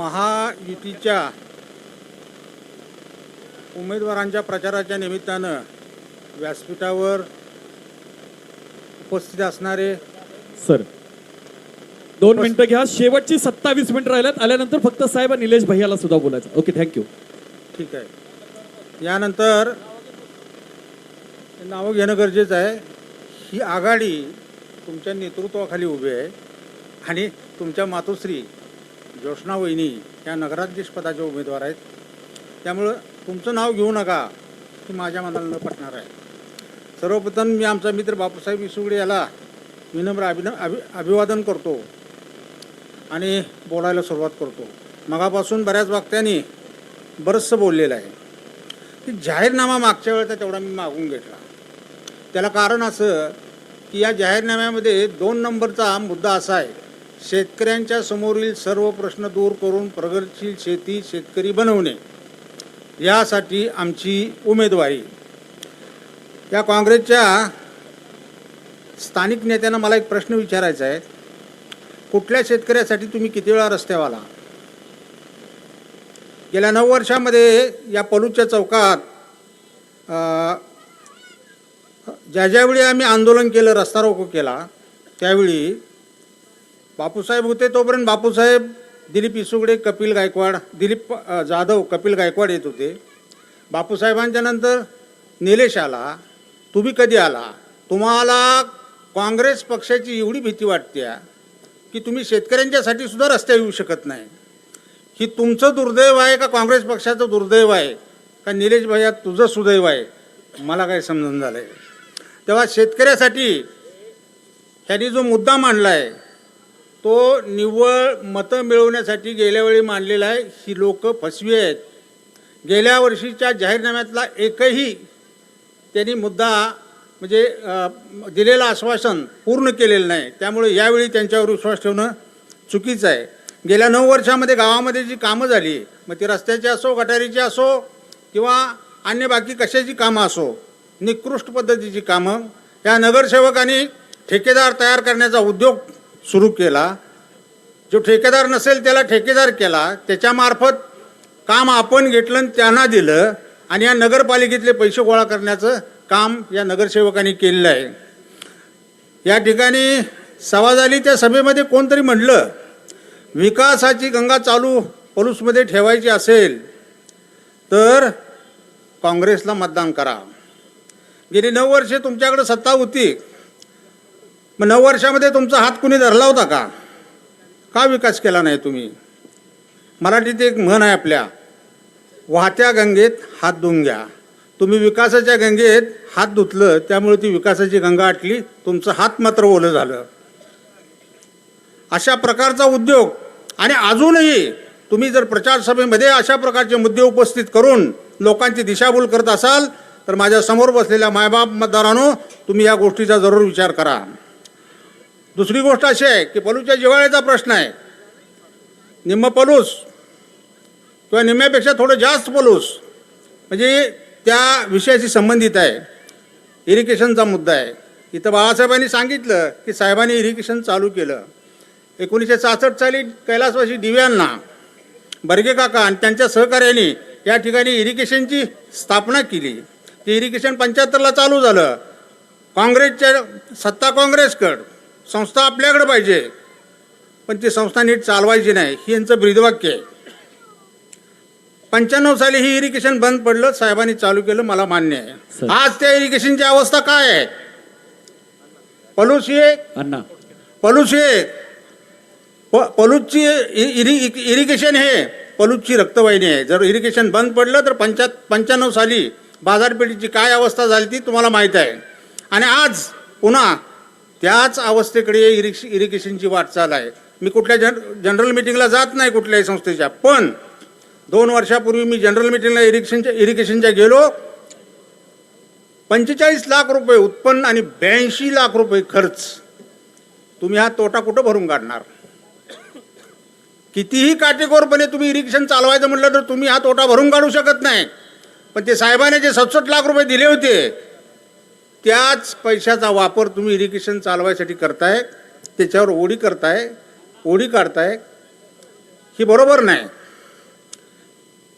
महायुतीच्या उमेदवारांच्या प्रचाराच्या निमित्तानं व्यासपीठावर उपस्थित असणारे सर दोन मिनिटं घ्या. शेवटची सत्तावीस मिनिटं राहिल्यात. आल्यानंतर फक्त साहेब निलेश भैयाला सुद्धा बोलायचं. ओके थँक्यू ठीक आहे. यानंतर नावं घेणं गरजेचं आहे. ही आघाडी तुमच्या नेतृत्वाखाली उभी आहे आणि तुमच्या मातोश्री ज्योत्ना वहिनी या नगराध्यक्षपदाच्या उमेदवार आहेत. त्यामुळं तुमचं नाव घेऊ नका की माझ्या मनाला न पटणार आहे. सर्वप्रथम मी आमचा मित्र बापूसाहेब इसुगडे याला विनम्र अभिन अभि अभिवादन करतो आणि बोलायला सुरुवात करतो. मगापासून बऱ्याच वक्त्यांनी बरंचसं बोललेलं आहे. की जाहीरनामा मागच्या वेळेचा तेवढा मी मागून घेतला. त्याला कारण असं की या जाहीरनाम्यामध्ये दोन नंबरचा मुद्दा असा आहे. शेतकऱ्यांच्या समोरील सर्व प्रश्न दूर करून प्रगतशील शेती शेतकरी बनवणे यासाठी आमची उमेदवारी. या काँग्रेसच्या स्थानिक नेत्यांना मला एक प्रश्न विचारायचा आहे. कुठल्या शेतकऱ्यासाठी तुम्ही किती वेळा रस्त्यावर आला गेल्या नऊ वर्षामध्ये या पलूच्या चौकात ज्या ज्यावेळी आम्ही आंदोलन केलं रस्ता रोको केला त्यावेळी बापूसाहेब होते तोपर्यंत बापूसाहेब दिलीप इसुगडे कपिल गायकवाड दिलीप जाधव कपिल गायकवाड येत होते. बापूसाहेबांच्या नंतर निलेश आला. तुम्ही कधी आला? तुम्हाला काँग्रेस पक्षाची एवढी भीती वाटते की तुम्ही शेतकऱ्यांच्यासाठी सुद्धा रस्त्या येऊ शकत नाही. ही तुमचं दुर्दैव आहे का काँग्रेस पक्षाचं दुर्दैव आहे? का निलेश भैया तुझं सुदैव आहे? मला काही समजून झालं आहे तेव्हा शेतकऱ्यासाठी ह्यांनी जो मुद्दा मांडला आहे तो निव्वळ मतं मिळवण्यासाठी गेल्या वेळी आहे. ही लोक फसवी आहेत. गेल्या वर्षीच्या जाहीरनाम्यातला एकही त्यांनी मुद्दा म्हणजे दिलेलं आश्वासन पूर्ण केलेलं नाही. त्यामुळे यावेळी त्यांच्यावर विश्वास ठेवणं चुकीचं आहे. गेल्या नऊ वर्षामध्ये गावामध्ये जी कामं झाली मग ती रस्त्याची असो गटारीची असो किंवा अन्य बाकी कशाची कामं असो निकृष्ट पद्धतीची कामं या नगरसेवकांनी ठेकेदार तयार करण्याचा उद्योग सुरू केला. जो ठेकेदार नसेल त्याला ठेकेदार केला. त्याच्यामार्फत काम आपण घेतलं आणि त्यांना दिलं आणि या नगरपालिकेतले पैसे गोळा करण्याचं काम या नगरसेवकांनी केलेलं आहे. या ठिकाणी सभा झाली. त्या सभेमध्ये कोणतरी म्हटलं विकासाची गंगा चालू पलूसमध्ये ठेवायची असेल तर काँग्रेसला मतदान करा. गेली नऊ वर्षे तुमच्याकडे सत्ता होती. मग नऊ वर्षामध्ये तुमचा हात कुणी धरला होता का? का विकास केला नाही तुम्ही? मराठीत एक म्हण आहे आपल्या वाहत्या गंगेत हात धुवून घ्या. तुम्ही विकासाच्या गंगेत हात धुतलं त्यामुळे ती विकासाची गंगा आटली तुमचं हात मात्र ओलं झालं. अशा प्रकारचा उद्योग. आणि अजूनही तुम्ही जर प्रचार सभेमध्ये अशा प्रकारचे मुद्दे उपस्थित करून लोकांची दिशाभूल करत असाल तर माझ्यासमोर बसलेल्या मायबाप मतदारांनो तुम्ही या गोष्टीचा जरूर विचार करा. दुसरी गोष्ट अशी आहे की पलूच्या जिव्हाळ्याचा प्रश्न आहे. निम्म पलूस किंवा निम्म्यापेक्षा थोडं जास्त पलूस म्हणजे त्या विषयाशी संबंधित आहे. इरिगेशनचा मुद्दा आहे. इथं बाळासाहेबांनी सांगितलं की साहेबांनी इरिगेशन चालू केलं. एकोणीसशे सहासष्ट साली कैलासवासी दिव्यांना बर्गे काका आणि त्यांच्या सहकार्याने या ठिकाणी इरिगेशनची स्थापना केली. ते इरिगेशन पंच्याहत्तरला चालू झालं. काँग्रेसच्या सत्ता काँग्रेसकडं. संस्था आपल्याकडे पाहिजे. पण ती संस्था नीट चालवायची नाही ही यांचं ब्रीदवाक्य आहे. पंच्याण्णव साली ही इरिगेशन बंद पडलं साहेबांनी चालू केलं मला मान्य आहे. आज त्या इरिगेशनची अवस्था काय आहे? पलूस अण्णा. पलूस एक. प पलूसची इ- इरि इरिगेशन हे पलूसची रक्तवाहिनी आहे. जर इरिगेशन बंद पडलं तर पंचा पंच्याण्णव साली बाजारपेठेची काय अवस्था झाली ती तुम्हाला माहीत आहे. आणि आज पुन्हा त्याच अवस्थेकडे इरिक्श इरिगेशनची वाटचाल आहे. मी कुठल्या जन जनरल मिटिंगला जात नाही कुठल्याही संस्थेच्या पण दोन वर्षापूर्वी मी जनरल मिटिंगला इरिगेशनच्या इरिगेशनच्या गेलो. पंचेचाळीस लाख रुपये उत्पन्न आणि ब्याऐंशी लाख रुपये खर्च. तुम्ही हा तोटा कुठं भरून काढणार? कितीही काटेकोरपणे तुम्ही इरिगेशन चालवायचं म्हटलं तर तुम्ही हा तोटा भरून काढू शकत नाही. पण ते साहेबाने जे सदसष्ट लाख रुपये दिले होते त्याच पैशाचा वापर तुम्ही इरिगेशन चालवायसाठी करताय त्याच्यावर ओढी करताय ओढी काढताय ही बरोबर नाही.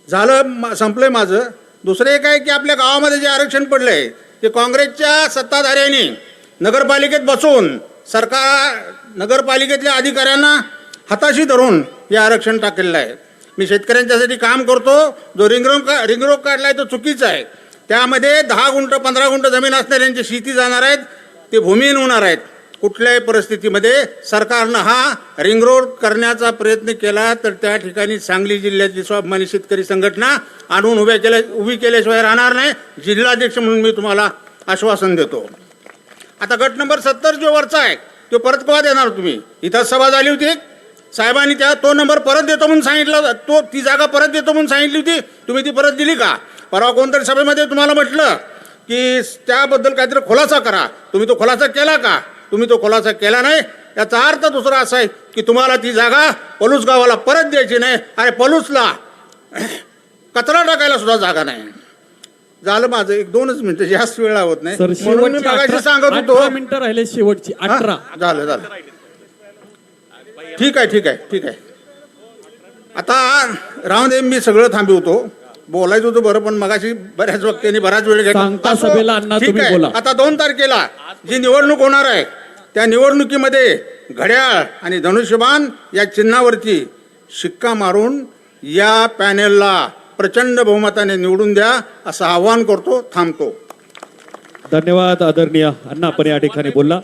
झालं संपलं संपलंय माझं. दुसरं एक आहे की आपल्या गावामध्ये जे आरक्षण पडलंय ते काँग्रेसच्या सत्ताधाऱ्यांनी नगरपालिकेत बसून सरकार नगरपालिकेतल्या अधिकाऱ्यांना हाताशी धरून हे आरक्षण टाकलेलं आहे. मी शेतकऱ्यांच्यासाठी काम करतो जो रिंगरोग का रिंगरोग आहे तो चुकीचा आहे. त्यामध्ये दहा गुंठ पंधरा गुंठ जमीन असणाऱ्यांची शेती जाणार आहेत ते भूमिहीन होणार आहेत. कुठल्याही परिस्थितीमध्ये सरकारनं हा रिंग रोड करण्याचा प्रयत्न केला तर त्या ठिकाणी सांगली जिल्ह्यातली स्वाभिमानी शेतकरी संघटना आणून उभ्या केल्या उभी केल्याशिवाय राहणार नाही. जिल्हाध्यक्ष म्हणून मी तुम्हाला आश्वासन देतो. आता गट नंबर सत्तर जो वरचा आहे तो परत केव्हा देणार तुम्ही? इथं सभा झाली होती. साहेबांनी त्या तो नंबर परत देतो म्हणून सांगितला तो ती जागा परत देतो म्हणून सांगितली होती. तुम्ही ती परत दिली का? परवा कोणतरी सभेमध्ये तुम्हाला म्हटलं की त्याबद्दल काहीतरी खुलासा करा. तुम्ही तो खुलासा केला का? तुम्ही तो खुलासा केला नाही? याचा अर्थ दुसरा असा आहे की तुम्हाला ती जागा पलूस गावाला परत द्यायची नाही. अरे पलूसला कचरा टाकायला सुद्धा जागा नाही. झालं माझं एक दोनच मिनिटं जास्त वेळ लावत नाही. म्हणून मी मागाशी सांगत होतो. मिनिटं राहिले शेवटची? अठरा. झालं झालं. ठीक आहे ठीक आहे ठीक आहे. आता राहून मी सगळं थांबवतो. बोलायचं होतं बरं पण मगाशी बऱ्याच व्यक्तींनी बराच वेळ घेतला सांगता असो, सभेला अण्णा ठीक तुम्ही आहे. बोला. आता दोन तारखेला जी निवडणूक होणार आहे त्या निवडणुकीमध्ये घड्याळ आणि धनुष्यबाण या चिन्हावरती शिक्का मारून या पॅनेलला प्रचंड बहुमताने निवडून द्या असं आवाहन करतो थांबतो धन्यवाद आदरणीय अण्णा आपण या ठिकाणी बोलला